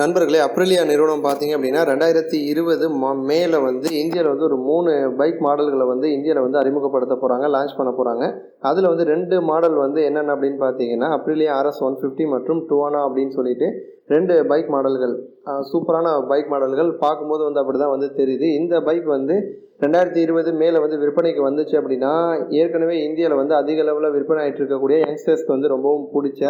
நண்பர்களே அப்ரிலியா நிறுவனம் பார்த்தீங்க அப்படின்னா ரெண்டாயிரத்தி இருபது மேல வந்து இந்தியாவில் வந்து ஒரு மூணு பைக் மாடல்களை வந்து இந்தியாவில் வந்து அறிமுகப்படுத்த போகிறாங்க லான்ச் பண்ண போகிறாங்க அதில் வந்து ரெண்டு மாடல் வந்து என்னென்ன அப்படின்னு பார்த்தீங்கன்னா அப்ரிலியா ஆர்எஸ் ஒன் ஃபிஃப்டி மற்றும் டுவானா அப்படின்னு சொல்லிட்டு ரெண்டு பைக் மாடல்கள் சூப்பரான பைக் மாடல்கள் பார்க்கும்போது வந்து அப்படி தான் வந்து தெரியுது. இந்த பைக் வந்து ரெண்டாயிரத்தி இருபது மேலே வந்து விற்பனைக்கு வந்துச்சு அப்படின்னா ஏற்கனவே இந்தியாவில் வந்து அதிக அளவில் விற்பனை ஆகிட்டு இருக்கக்கூடிய யங்ஸ்டர்ஸ்க்கு வந்து ரொம்பவும் பிடிச்ச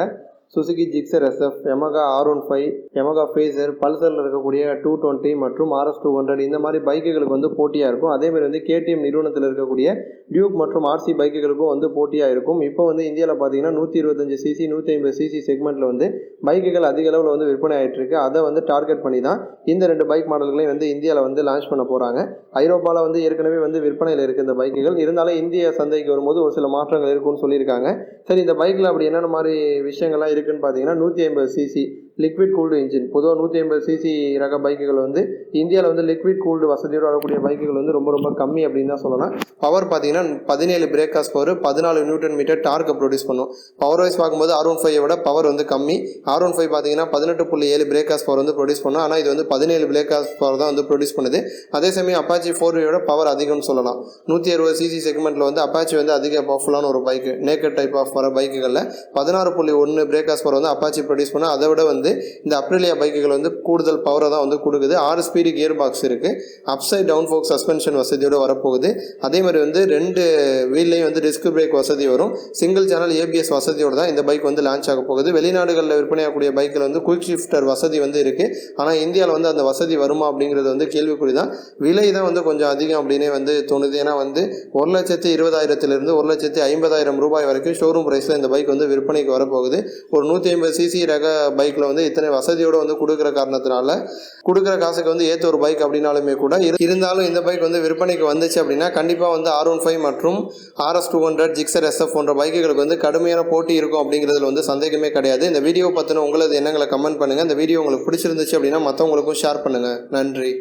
Suzuki Gixxer SF Yamaha R one five Yamaha Fazer பல்சரில் இருக்கக்கூடிய டூ டுவெண்ட்டி மற்றும் ஆர்எஸ் டூ ஹண்ட்ரட் இந்த மாதிரி பைக்குகளுக்கு வந்து போட்டியாக இருக்கும். அதேமாதிரி வந்து கேடிஎம் நிறுவனத்தில் இருக்கக்கூடிய டியூக் மற்றும் ஆர்சி பைக்குகளுக்கும் வந்து போட்டியாக இருக்கும். இப்போ வந்து இந்தியாவில் பார்த்தீங்கன்னா நூற்றி இருபத்தஞ்சு சிசி நூற்றி ஐம்பது சிசி செக்மெண்ட்டில் வந்து பைக்குகள் அதிக அளவில் வந்து விற்பனை ஆகிட்டு இருக்கு அதை வந்து டார்கெட் பண்ணி தான் இந்த ரெண்டு பைக் மாடல்களையும் வந்து இந்தியாவில் வந்து லான்ச் பண்ண போகிறாங்க ஐரோப்பாவில் வந்து ஏற்கனவே வந்து விற்பனையில் இருக்குது இந்த பைக்குகள். இருந்தாலும் இந்திய சந்தைக்கு வரும்போது ஒரு சில மாற்றங்கள் இருக்கும்னு சொல்லியிருக்காங்க. சரி இந்த பைக்கில் அப்படி என்னென்ன மாதிரி விஷயங்கள்லாம் இருக்குன்னு பார்த்தீங்கன்னா நூற்றி ஐம்பது சிசி லிக்விட் கூல்டு இன்ஜின் பொதுவாக நூற்றி ஐம்பது சிசி ரக பைக்குகள் வந்து இந்தியாவில் வந்து லிக்விட் கூல்டு வசதியோடு வரக்கூடிய பைக்குகள் வந்து ரொம்ப ரொம்ப கம்மி அப்படின்னு தான் சொல்லலாம். பவர் பார்த்தீங்கன்னா பதினேழு பிரேக்காஸ் பவர் பதினாலு நியூட்டன் மீட்டர் டார்க்கை ப்ரொடியூஸ் பண்ணும். பவர் வைஸ் பார்க்கும்போது ஆர் ஒன் ஃபைவை விட பவர் வந்து கம்மி. ஆர் ஒன் ஃபைவ் பார்த்தீங்கன்னா பதினெட்டு புள்ளி ஏழு பிரேக்காஸ் பவர் வந்து ப்ரொடியூஸ் பண்ணும். ஆனால் இது வந்து பதினேழு பிரேக்காஸ் பவர் தான் வந்து ப்ரொடியூஸ் பண்ணுது. அதே சமயம் அப்பாச்சி ஃபோர் விட பவர் அதிகம்னு சொல்லலாம். நூற்றி அறுபது சிசி செக்மெண்ட்டில் வந்து அப்பாச்சி வந்து அதிக பவர்ஃபுல்லான ஒரு பைக்கு நேக்கட் டைப் ஆஃப் வர பைக்குகளில் பதினாறு புள்ளி ஒன்று பிரேக்காஸ் பவர் வந்து அப்பாச்சி ப்ரொடியூஸ் பண்ண அதை விட வந்து இந்த அப்ரிலியா பைக்குகள் வந்து கூடுதல் பவரை தான் வந்து கொடுக்குது. ஆறு ஸ்பீடு கியர் பாக்ஸ் இருக்குது அப்சைட் டவுன் ஃபோக் சஸ்பென்ஷன் வசதியோடு வரப்போகுது. அதே மாதிரி வந்து ரெண்டு வீல்லையும் வந்து டிஸ்க் பிரேக் வசதி வரும். சிங்கிள் சேனல் ஏபிஎஸ் வசதியோடு தான் இந்த பைக் வந்து லான்ச் ஆக போகுது. வெளிநாடுகளில் விற்பனையாகக்கூடிய பைக்கில் வந்து குயிக் ஷிஃப்டர் வசதி வந்து இருக்குது ஆனால் இந்தியாவில் வந்து அந்த வசதி வருமா அப்படிங்கிறது வந்து கேள்விக்குறி தான். விலை தான் வந்து கொஞ்சம் அதிகம் அப்படின்னே வந்து தோணுது. ஏன்னா வந்து ஒரு லட்சத்தி இருபதாயிரத்திலிருந்து ஒரு லட்சத்தி ஐம்பதாயிரம் ரூபாய் வரைக்கும் ஷோரூம் ப்ரைஸில் இந்த பைக் வந்து விற்பனைக்கு வரப்போகுது. ஒரு நூற்றி ஐம்பது சிசி ரக பைக்கில் வந்து இத்தனை வசதியோடு வந்து கொடுக்குற காரணத்தினால கொடுக்குற காசுக்கு வந்து ஏற்ற ஒரு பைக் அப்படின்னாலுமே கூட இருந்தாலும் இந்த பைக் வந்து விற்பனைக்கு வந்துச்சு அப்படின்னா கண்டிப்பாக வந்து ஆர் ஒன் ஃபைவ் மற்றும் RS two hundred Gixxer SF போன்ற பைக்குகளுக்கு வந்து கடுமையான போட்டி இருக்கும் அப்படிங்கிறதுல வந்து சந்தேகமே கிடையாது. இந்த வீடியோ பற்றின உங்களது எண்ணங்களை கமெண்ட் பண்ணுங்கள் இந்த வீடியோ உங்களுக்கு பிடிச்சிருந்துச்சு அப்படின்னா மற்றவங்களுக்கும் ஷேர் பண்ணுங்கள் நன்றி.